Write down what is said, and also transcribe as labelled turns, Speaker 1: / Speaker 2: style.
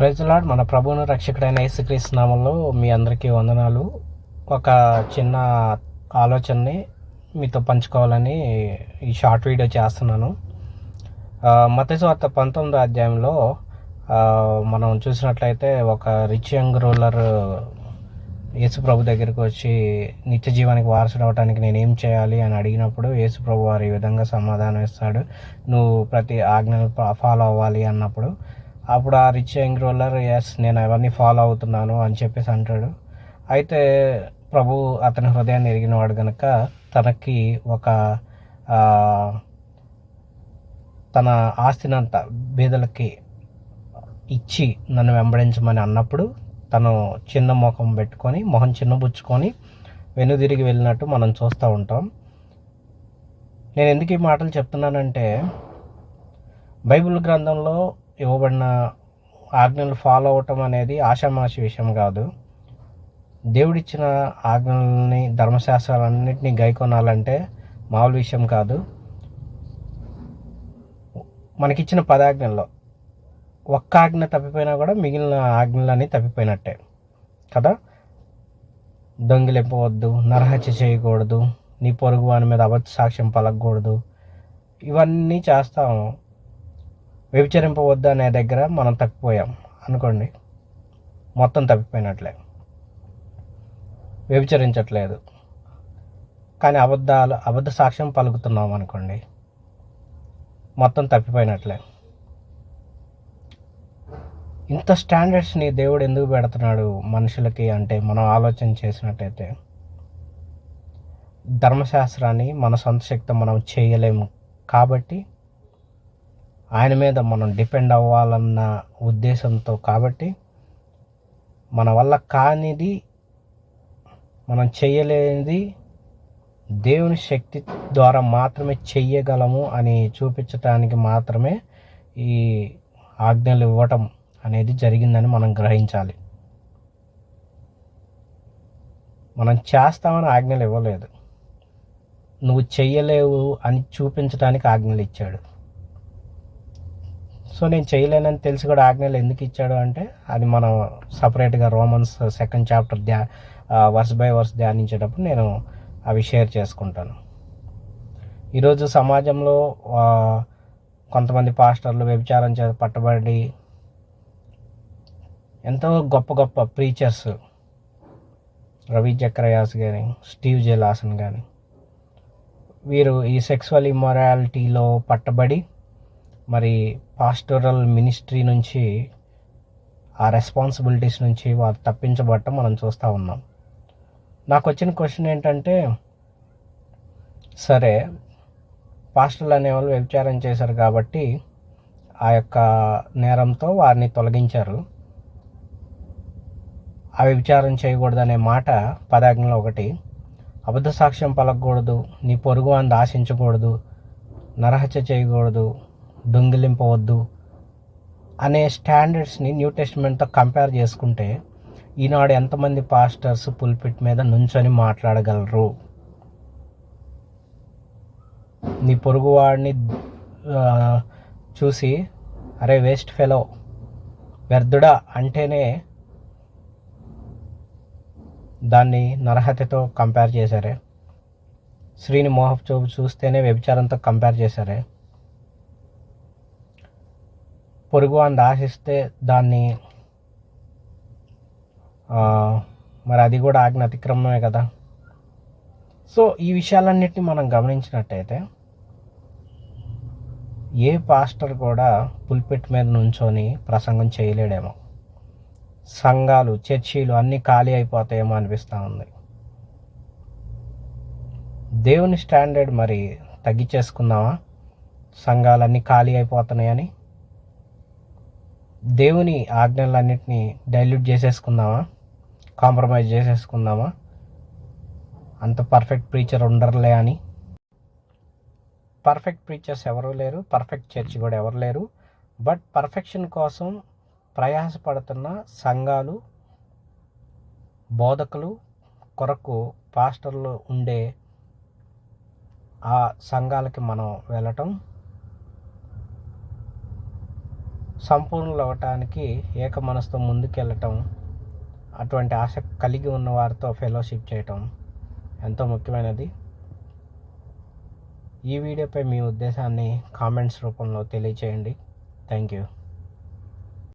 Speaker 1: ప్రజలాడ్ మన ప్రభువును రక్షకుడైన యేసుక్రీస్తు నామంలో మీ అందరికీ వందనాలు. ఒక చిన్న ఆలోచనని మీతో పంచుకోవాలని ఈ షార్ట్ వీడియో చేస్తున్నాను. మతస్వార్త పంతొమ్మిదో అధ్యాయంలో మనం చూసినట్లయితే ఒక రిచ్ యంగ్ రూలర్ యేసుప్రభు దగ్గరికి వచ్చి నిత్య జీవానికి వారసుడు అవడానికి నేను ఏం చేయాలి? అని అడిగినప్పుడు యేసుప్రభు వారు ఈ విధంగా సమాధానం ఇస్తాడు. నువ్వు ప్రతి ఆజ్ఞలు ఫాలో అవ్వాలి అన్నప్పుడు అప్పుడు ఆ రిచ్ యంగ్ రోలర్ ఎస్ నేను అవన్నీ ఫాలో అవుతున్నాను అని చెప్పేసి అంటాడు. అయితే ప్రభు అతని హృదయాన్ని ఎరిగినవాడు కనుక తనకి ఒక తన ఆస్తినంత బీదలకి ఇచ్చి నన్ను వెంబడించమని అన్నప్పుడు తను చిన్న ముఖం పెట్టుకొని మొహం చిన్నబుచ్చుకొని వెనుదిరిగి వెళ్ళినట్టు మనం చూస్తూ ఉంటాం. నేను ఎందుకు ఈ మాటలు చెప్తున్నానంటే బైబిల్ గ్రంథంలో ఇవ్వబడిన ఆజ్ఞలు ఫాలో అవటం అనేది ఆషామాషి విషయం కాదు. దేవుడిచ్చిన ఆజ్ఞల్ని ధర్మశాస్త్రాలన్నింటినీ గైకొనాలంటే మామూలు విషయం కాదు. మనకిచ్చిన పదాజ్ఞల్లో ఒక్క ఆజ్ఞ తప్పిపోయినా కూడా మిగిలిన ఆజ్ఞలన్నీ తప్పిపోయినట్టే. కదా? దొంగిలింపవద్దు నరహత్య చేయకూడదు నీ పొరుగు వాని మీద అబద్ధ సాక్ష్యం పలకూడదు ఇవన్నీ చేస్తాము. వ్యభిచరింపవద్దు అనే దగ్గర మనం తప్పిపోయాం. అనుకోండి. మొత్తం తప్పిపోయినట్లే. వ్యభిచరించట్లేదు. కానీ అబద్ధాలు అబద్ధ సాక్ష్యం పలుకుతున్నాం అనుకోండి. మొత్తం తప్పిపోయినట్లే. ఇంత స్టాండర్డ్స్ని దేవుడు ఎందుకు పెడుతున్నాడు మనుషులకి అంటే మనం ఆలోచన చేసినట్టయితే? ధర్మశాస్త్రాన్ని మన సొంత శక్తి మనం చేయలేము. కాబట్టి ఆయన మీద మనం డిపెండ్ అవ్వాలన్న ఉద్దేశంతో కాబట్టి మన వల్ల కానిది మనం చేయలేనిది దేవుని శక్తి ద్వారా మాత్రమే చెయ్యగలము అని చూపించటానికి మాత్రమే ఈ ఆజ్ఞలు ఇవ్వటం అనేది జరిగిందని మనం గ్రహించాలి. మనం చేస్తామని ఆజ్ఞలు ఇవ్వలేదు. నువ్వు చెయ్యలేవు అని చూపించడానికి ఆజ్ఞలు ఇచ్చాడు. సో నేను చేయలేనని తెలిసి కూడా ఆజ్ఞలు ఎందుకు ఇచ్చాడు అంటే అది మనం సపరేట్గా రోమన్స్ సెకండ్ చాప్టర్ ధ్యా వర్స్ బై వర్స్ ధ్యానించేటప్పుడు నేను అవి షేర్ చేసుకుంటాను. ఈరోజు సమాజంలో కొంతమంది పాస్టర్లు వ్యభిచారం చే పట్టబడి ఎంతో గొప్ప గొప్ప ప్రీచర్స్ రవి చక్రయాస్ కానీ స్టీవ్ జెలాసన్ కానీ వీరు ఈ సెక్సువల్ ఇమ్మొరాలిటీలో పట్టబడి మరి పాస్టోరల్ మినిస్ట్రీ నుంచి ఆ రెస్పాన్సిబిలిటీస్ నుంచి వారు తప్పించబడటం మనం చూస్తూ ఉన్నాం. నాకు వచ్చిన క్వశ్చన్ ఏంటంటే సరే పాస్టర్లు అనేవాళ్ళు వ్యభిచారం చేశారు కాబట్టి ఆ యొక్క నేరంతో వారిని తొలగించారు. ఆ వ్యభిచారం చేయకూడదు అనే మాట పదాజ్ఞలో ఒకటి. అబద్ధ సాక్ష్యం పలకకూడదు నీ పొరుగు అంది ఆశించకూడదు నరహత్య చేయకూడదు దొంగిలింపవద్దు అనే స్టాండర్డ్స్ని న్యూ టెస్ట్మెంట్తో కంపేర్ చేసుకుంటే ఈనాడు ఎంతమంది పాస్టర్స్ పుల్పిట్ మీద నుంచొని మాట్లాడగలరు? నీ పొరుగువాడిని చూసి అరే వేస్ట్ ఫెలో వ్యర్థుడా అంటేనే దాన్ని నరహత్యతో కంపేర్ చేశారే. స్త్రీని మోహపు చూపు చూస్తేనే వ్యభిచారంతో కంపేర్ చేశారే. పొరుగు అంది ఆశిస్తే దాన్ని మరి అది కూడా ఆజ్ఞ అతిక్రమమే కదా. సో ఈ విషయాలన్నిటిని మనం గమనించినట్టయితే ఏ పాస్టర్ కూడా పుల్పిట్ మీద నుంచొని ప్రసంగం చేయలేడేమో. సంఘాలు చర్చీలు అన్నీ ఖాళీ అయిపోతాయేమో అనిపిస్తూ ఉంది. దేవుని స్టాండర్డ్ మరి తగ్గించేసుకుందామా సంఘాలన్నీ ఖాళీ అయిపోతున్నాయని? దేవుని ఆజ్ఞలన్నింటినీ డైల్యూట్ చేసేసుకుందామా? కాంప్రమైజ్ చేసేసుకుందామా? అంత పర్ఫెక్ట్ ప్రీచర్ ఉండరులే అని. పర్ఫెక్ట్ ప్రీచర్స్ ఎవరు లేరు పర్ఫెక్ట్ చర్చ్ కూడా ఎవరు లేరు. బట్ పర్ఫెక్షన్ కోసం ప్రయాసపడుతున్న సంఘాలు బోధకులు కొరకు పాస్టర్లు ఉండే ఆ సంఘాలకి మనం వెళ్ళటం సంపూర్ణులవ్వటానికి ఏక మనసుతో ముందుకెళ్ళటం అటువంటి ఆశ కలిగి ఉన్న వారితో ఫెలోషిప్ చేయటం ఎంతో ముఖ్యమైనది. ఈ వీడియోపై మీ ఉద్దేశాన్ని కామెంట్స్ రూపంలో తెలియచేయండి. Thank you.